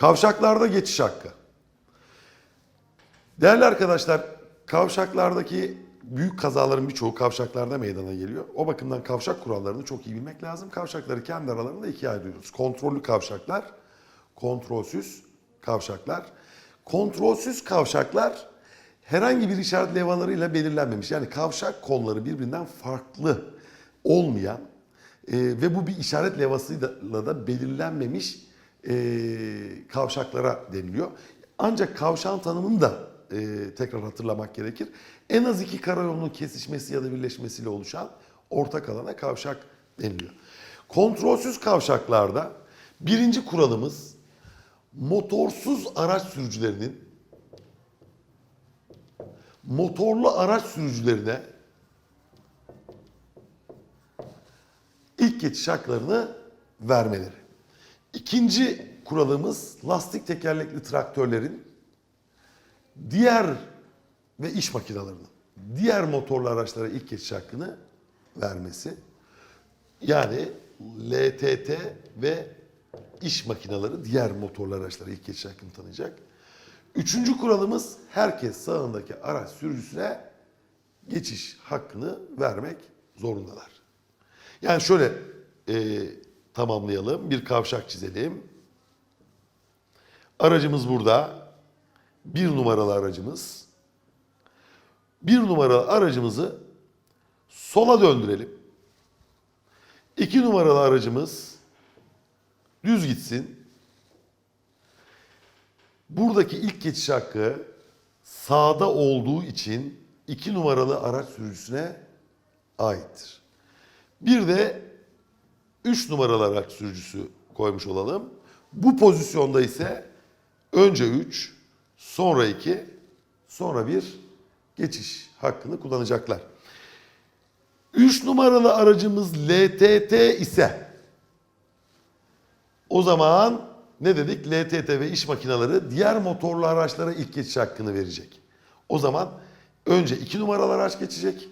Kavşaklarda geçiş hakkı. Değerli arkadaşlar, kavşaklardaki büyük kazaların birçoğu kavşaklarda meydana geliyor. O bakımdan kavşak kurallarını çok iyi bilmek lazım. Kavşakları kendi aralarında ikiye ayırıyoruz. Kontrollü kavşaklar, kontrolsüz kavşaklar. Kontrolsüz kavşaklar herhangi bir işaret levhalarıyla belirlenmemiş. Yani kavşak kolları birbirinden farklı olmayan e, ve bu bir işaret levhasıyla da belirlenmemiş e, kavşaklara deniliyor. Ancak kavşağın tanımını da e, tekrar hatırlamak gerekir. En az iki karayolunun kesişmesi ya da birleşmesiyle oluşan ortak alana kavşak deniliyor. Kontrolsüz kavşaklarda birinci kuralımız motorsuz araç sürücülerinin motorlu araç sürücülerine ilk geçiş haklarını vermeleri. İkinci kuralımız lastik tekerlekli traktörlerin diğer ve iş makinelerinin diğer motorlu araçlara ilk geçiş hakkını vermesi. Yani LTT ve iş makineleri diğer motorlu araçlara ilk geçiş hakkını tanıyacak. Üçüncü kuralımız herkes sağındaki araç sürücüsüne geçiş hakkını vermek zorundalar. Yani şöyle e, tamamlayalım. Bir kavşak çizelim. Aracımız burada. Bir numaralı aracımız. Bir numaralı aracımızı sola döndürelim. İki numaralı aracımız düz gitsin. Buradaki ilk geçiş hakkı sağda olduğu için iki numaralı araç sürücüsüne aittir. Bir de 3 numaralı araç sürücüsü koymuş olalım. Bu pozisyonda ise önce 3, sonra 2, sonra 1 geçiş hakkını kullanacaklar. 3 numaralı aracımız LTT ise o zaman ne dedik? LTT ve iş makineleri diğer motorlu araçlara ilk geçiş hakkını verecek. O zaman önce 2 numaralı araç geçecek,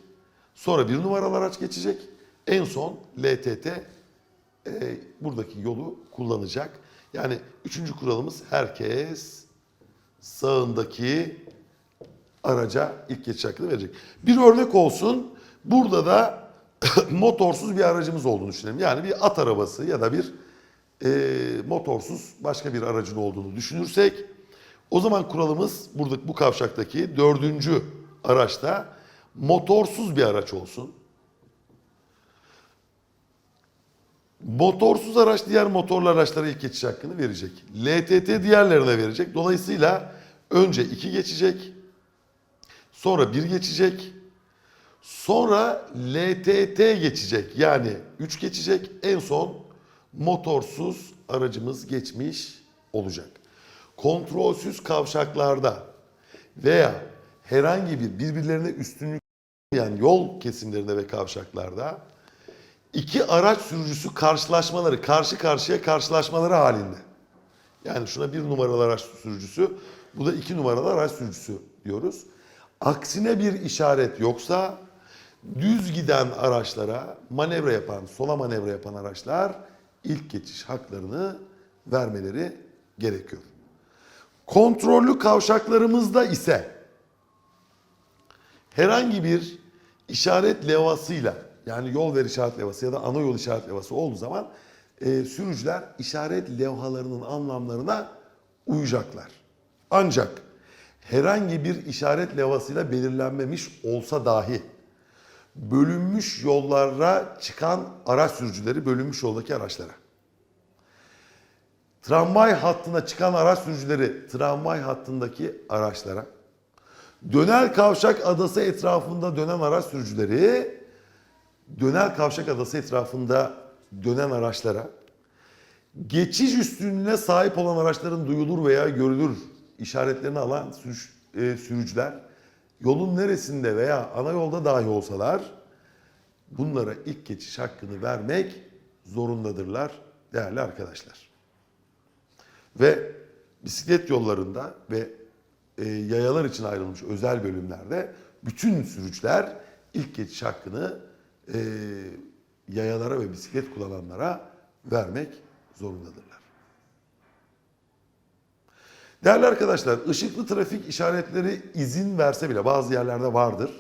sonra 1 numaralı araç geçecek, en son LTT e, buradaki yolu kullanacak. Yani üçüncü kuralımız herkes sağındaki araca ilk geçiş hakkını verecek. Bir örnek olsun. Burada da motorsuz bir aracımız olduğunu düşünelim. Yani bir at arabası ya da bir e, motorsuz başka bir aracın olduğunu düşünürsek o zaman kuralımız burada bu kavşaktaki dördüncü araçta motorsuz bir araç olsun. Motorsuz araç diğer motorlu araçlara ilk geçiş hakkını verecek. LTT diğerlerine verecek. Dolayısıyla önce 2 geçecek. Sonra 1 geçecek. Sonra LTT geçecek. Yani 3 geçecek. En son motorsuz aracımız geçmiş olacak. Kontrolsüz kavşaklarda veya herhangi bir birbirlerine üstünlük yani yol kesimlerinde ve kavşaklarda iki araç sürücüsü karşılaşmaları, karşı karşıya karşılaşmaları halinde. Yani şuna bir numaralı araç sürücüsü, bu da iki numaralı araç sürücüsü diyoruz. Aksine bir işaret yoksa düz giden araçlara manevra yapan, sola manevra yapan araçlar ilk geçiş haklarını vermeleri gerekiyor. Kontrollü kavşaklarımızda ise herhangi bir işaret levhasıyla yani yol ver işaret levhası ya da ana yol işaret levhası olduğu zaman e, sürücüler işaret levhalarının anlamlarına uyacaklar. Ancak herhangi bir işaret levhasıyla belirlenmemiş olsa dahi bölünmüş yollara çıkan araç sürücüleri bölünmüş yoldaki araçlara. Tramvay hattına çıkan araç sürücüleri tramvay hattındaki araçlara. Döner Kavşak Adası etrafında dönen araç sürücüleri Döner Kavşak Adası etrafında dönen araçlara geçiş üstünlüğüne sahip olan araçların duyulur veya görülür işaretlerini alan sürüş- e, sürücüler yolun neresinde veya ana yolda dahi olsalar bunlara ilk geçiş hakkını vermek zorundadırlar değerli arkadaşlar. Ve bisiklet yollarında ve e, yayalar için ayrılmış özel bölümlerde bütün sürücüler ilk geçiş hakkını e, yayalara ve bisiklet kullananlara vermek zorundadırlar. Değerli arkadaşlar, ışıklı trafik işaretleri izin verse bile bazı yerlerde vardır.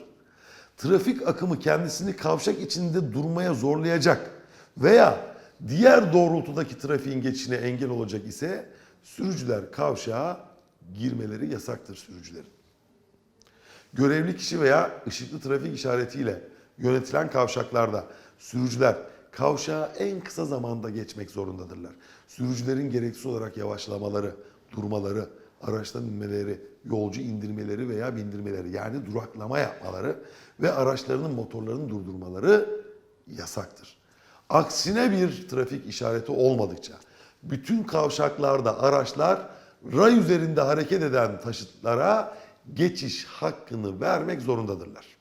Trafik akımı kendisini kavşak içinde durmaya zorlayacak veya diğer doğrultudaki trafiğin geçişine engel olacak ise sürücüler kavşağa girmeleri yasaktır sürücülerin. Görevli kişi veya ışıklı trafik işaretiyle yönetilen kavşaklarda sürücüler kavşağı en kısa zamanda geçmek zorundadırlar. Sürücülerin gereksiz olarak yavaşlamaları, durmaları, araçtan inmeleri, yolcu indirmeleri veya bindirmeleri yani duraklama yapmaları ve araçlarının motorlarını durdurmaları yasaktır. Aksine bir trafik işareti olmadıkça bütün kavşaklarda araçlar ray üzerinde hareket eden taşıtlara geçiş hakkını vermek zorundadırlar.